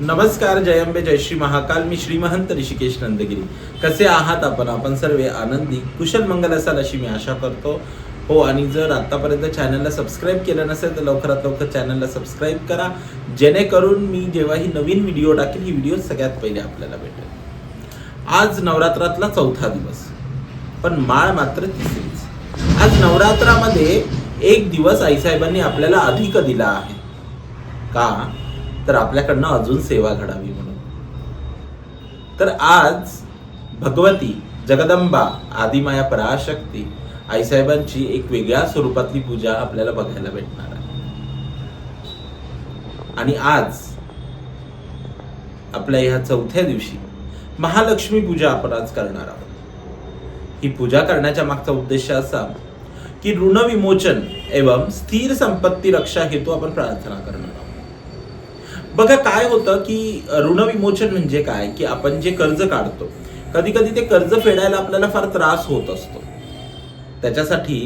नमस्कार जयंबे जय श्री महाकाल. मी श्रीमहंत ऋषिकेश नंदगिरी. कसे आहात आपण? आपण सर्व आनंदी कुशल मंगल असाल अशी मी आशा करतो. हो आणि जर आत्तापर्यंत चॅनलला सबस्क्राईब केलं नसेल तर लवकरात लवकर चॅनलला सबस्क्राईब करा. जेणेकरून मी जेव्हा ही नवीन व्हिडिओ टाकेल ही व्हिडिओ सगळ्यात पहिले आपल्याला भेटेल. आज नवरात्रातला चौथा दिवस पण माळ मात्र तिसरीच. आज नवरात्रामध्ये एक दिवस आईसाहेबांनी आपल्याला अधिक दिला आहे. का? तर आपल्याकडनं अजून सेवा घडावी म्हणून. तर आज भगवती जगदंबा आदिमाया पराशक्ती आईसाहेबांची एक वेगळ्या स्वरूपातली पूजा आपल्याला बघायला भेटणार आहे. आणि आज आपल्या ह्या चौथ्या दिवशी महालक्ष्मी पूजा आपण आज करणार आहोत. ही पूजा करण्याच्या मागचा उद्देश असा की ऋण विमोचन एवं स्थिर संपत्ती रक्षा हेतू आपण प्रार्थना करणार बघा काय होतं की ऋण विमोचन म्हणजे काय? की आपण जे कर्ज काढतो कधी कधी ते कर्ज फेडायला आपल्याला फार त्रास होत असतो. त्याच्यासाठी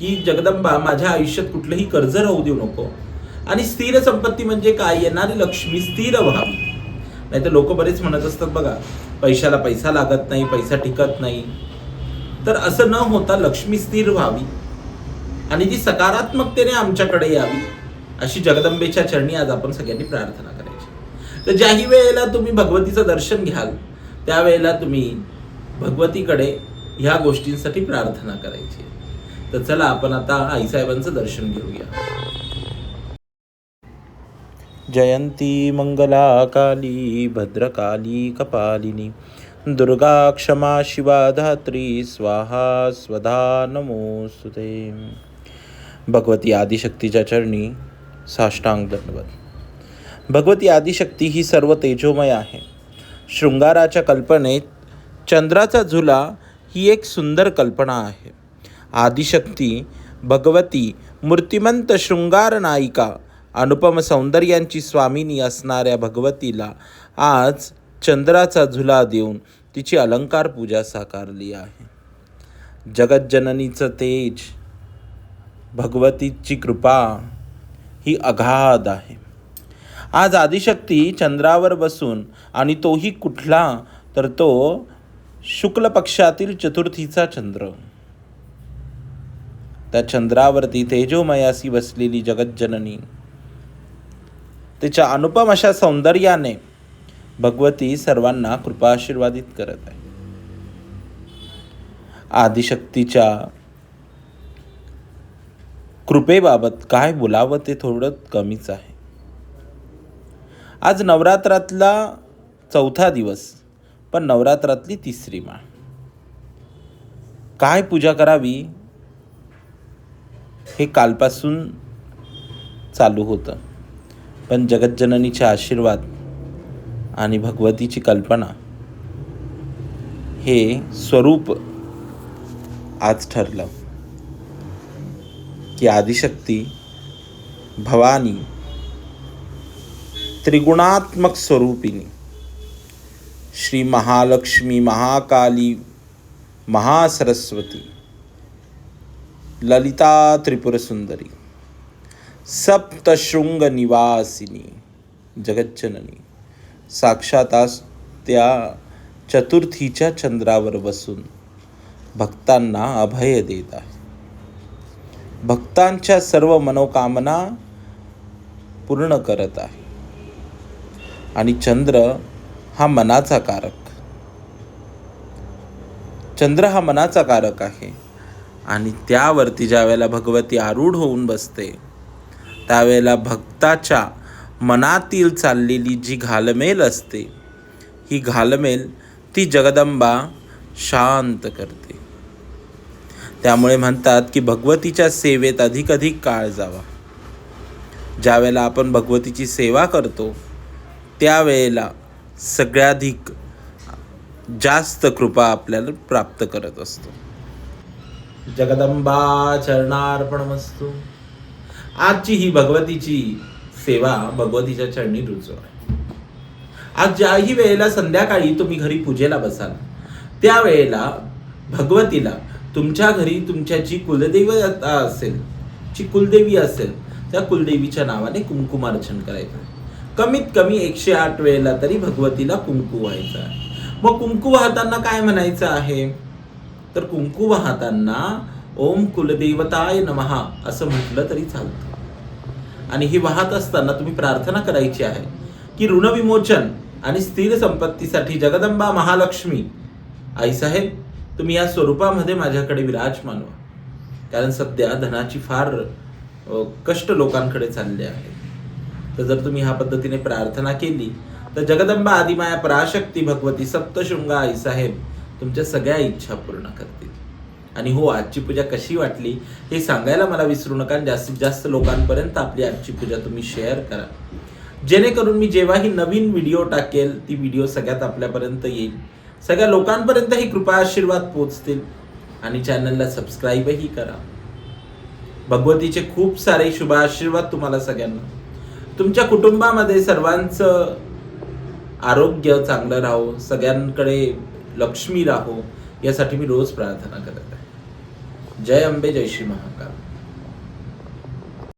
की जगदंबा माझ्या आयुष्यात कुठलंही कर्ज राहू देऊ नको. आणि स्थिर संपत्ती म्हणजे काय? येणारी लक्ष्मी स्थिर व्हावी. नाही तर लोक बरेच म्हणत असतात बघा पैशाला पैसा लागत नाही पैसा टिकत नाही. तर असं न होता लक्ष्मी स्थिर व्हावी. आणि ती सकारात्मकतेने आमच्याकडे यावी अशी जगदंबेच्या चरणी आज आपण सगळ्यांनी प्रार्थना करायची. तर ज्याही वेळेला तुम्ही भगवतीचं दर्शन घ्याल त्यावेळेला तुम्ही भगवतीकडे ह्या गोष्टींसाठी प्रार्थना करायची. तर चला आपण आता आईसाहेबांचं दर्शन घेऊया. जयंती मंगला काली भद्रकाली कपालिनी दुर्गा क्षमा शिवा धात्री स्वाहा स्वधा नमोस्तुते भगवती आदिशक्तीच्या चरणी साष्टांग दंडवत भगवती आदिशक्ती ही सर्व तेजोमय आहे. शृंगाराच्या कल्पनेत चंद्राचा झुला ही एक सुंदर कल्पना आहे. आदिशक्ती भगवती मूर्तिमंत शृंगार नायिका अनुपम सौंदर्यांची स्वामिनी असणाऱ्या भगवतीला आज चंद्राचा झुला देऊन तिची अलंकार पूजा साकारली आहे. जगज्जननीचं तेज भगवतीची कृपा. ही अगाध आहे. आज आदिशक्ती चंद्रावर बसून आणि तोही कुठला तर तो शुक्ल पक्षातील चतुर्थीचा चंद्र. त्या चंद्रावरती तेजोमयासी बसलेली जगज्जननी तिच्या अनुपम अशा सौंदर्याने भगवती सर्वांना कृपाशीर्वादित करत आहे. आदिशक्तीच्या कृपेबाबत काय बोलावं ते थोडं कमीच आहे. आज नवरात्रातला चौथा दिवस पण नवरात्रातली तिसरी माळ. काय पूजा करावी हे कालपासून चालू होतं. पण जगज्जननीचे आशीर्वाद आणि भगवतीची कल्पना हे स्वरूप आज ठरलं. की आदिशक्ती भवानी त्रिगुणात्मक स्वरूपिणी श्री महालक्ष्मी महाकाली महासरस्वती ललिता त्रिपुरसुंदरी सप्तशृंग निवासिनी जगज्जननी साक्षात आज त्या चतुर्थीच्या चंद्रावर बसून भक्तांना अभय देत आहे भक्तांच्या सर्व मनोकामना पूर्ण करत आहे. आणि चंद्र हा मनाचा कारक. चंद्र हा मनाचा कारक आहे. आणि त्यावरती ज्या वेळेला भगवती आरूढ होऊन बसते त्यावेळेला भक्ताच्या मनातील चाललेली जी घालमेल असते ही घालमेल ती जगदंबा शांत करते. त्यामुळे म्हणतात की भगवतीच्या सेवेत अधिक अधिक काळ जावा. ज्या वेळेला आपण भगवतीची सेवा करतो त्यावेळेला सगळ्याधिक जास्त कृपा आपल्याला प्राप्त करत असतो. जगदंबा चरणार्पणमस्तू. आजची ही भगवतीची सेवा भगवतीच्या चरणी रुजू आहे आज ज्याही वेळेला संध्याकाळी तुम्ही घरी पूजेला बसाल त्यावेळेला भगवतीला तुमच्या घरी तुमच्या जी कुलदेवता असेल जी कुलदेवी असेल त्या कुलदेवीच्या नावाने कुंकुमार्चन करायचं. कमीत कमी एकशे आठ वेळेला तरी भगवतीला कुंकू व्हायचं आहे. मग कुंकू वाहताना काय म्हणायचं आहे? तर कुंकू वाहताना ओम कुलदेवताय नमहा असं म्हटलं तरी चालतं. आणि ही वाहत असताना तुम्ही प्रार्थना करायची आहे की ऋणविमोचन आणि स्थिर संपत्तीसाठी जगदंबा महालक्ष्मी. आईसाहेब तुम्ही या स्वरूपामध्ये माझ्याकडे विराजमान व्हा कारण सध्या धनाची फार कष्ट लोकांकडे चालले आहे. तर जर तुम्ही ह्या पद्धतीने प्रार्थना केली तर जगदंबा आदिमाया पराशक्ती भगवती सप्तशृंगा आईसाहेब तुमच्या सगळ्या इच्छा पूर्ण करतील. आणि हो आजची पूजा कशी वाटली हे सांगायला मला विसरू नका आणि जास्तीत जास्त लोकांपर्यंत आपली आजची पूजा तुम्ही शेअर करा. जेणेकरून मी जेव्हाही नवीन व्हिडिओ टाकेल ती व्हिडिओ सगळ्यात आपल्यापर्यंत येईल. सगळ्या लोकांपर्यंत ही कृपा आशीर्वाद पोचतील आणि चॅनलला सबस्क्राईबही करा. भगवतीचे खूप सारे शुभ आशीर्वाद तुम्हाला सगळ्यांना. तुमच्या कुटुंबामध्ये सर्वांचं आरोग्य चांगलं राहो सगळ्यांकडे लक्ष्मी राहो यासाठी मी रोज प्रार्थना करत आहे. जय अंबे जय श्री महाकाल.